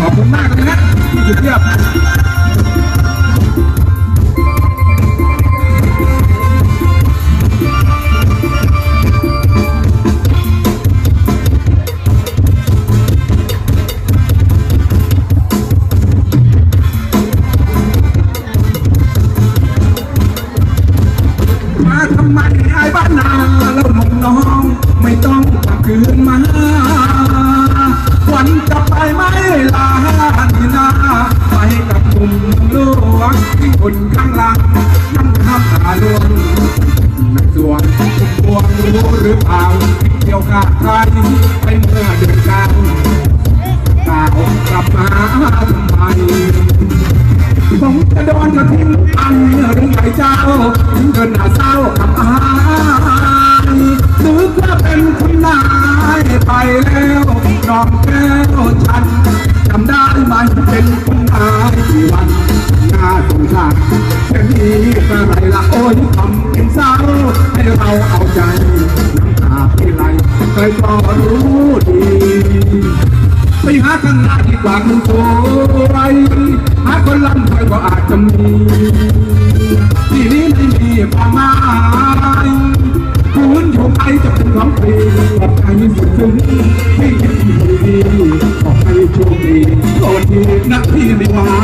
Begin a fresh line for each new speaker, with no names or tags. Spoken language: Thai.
ขอบคุณมากนะที่สุดเยี่ยมมาทำไมไอ้บ้านนาแล้วหนุ่มน้อง ไม่ต้องกลับคืนมา คนข้างหลังนั่งทำตาลวงนักสวงพวงรู้หรือเปล่าเกี่ยวกับใครไปเมื่อเดือนกันกล่าวกลับมาทำไมผมจะโดนกระทิ้งอันหรือไงเจ้าถึงเดินหน้าเศร้ากับอายหรือจะเป็นคุณนายไปแล้วน้องแก้วฉันจำได้ไหมเป็นคุณนายวันหน่าสงสารแค่นี้ อะไรล่ะโอ้ยทำเป็นเศร้าให้เราเอาใจน้ำตาที่ไหลเคยก็รู้ดีไปหาข้างหน้าดีกว่ามันสวยหาคนลำคอยก็อาจจะมีที่นี้ไม่มีความหมายคุณชมไอจะเป็นของฟรีขอบใจสุดซึ้งที่ยังอยู่ดีขอให้โชคดีโชคดีนักที่ไม่ว่า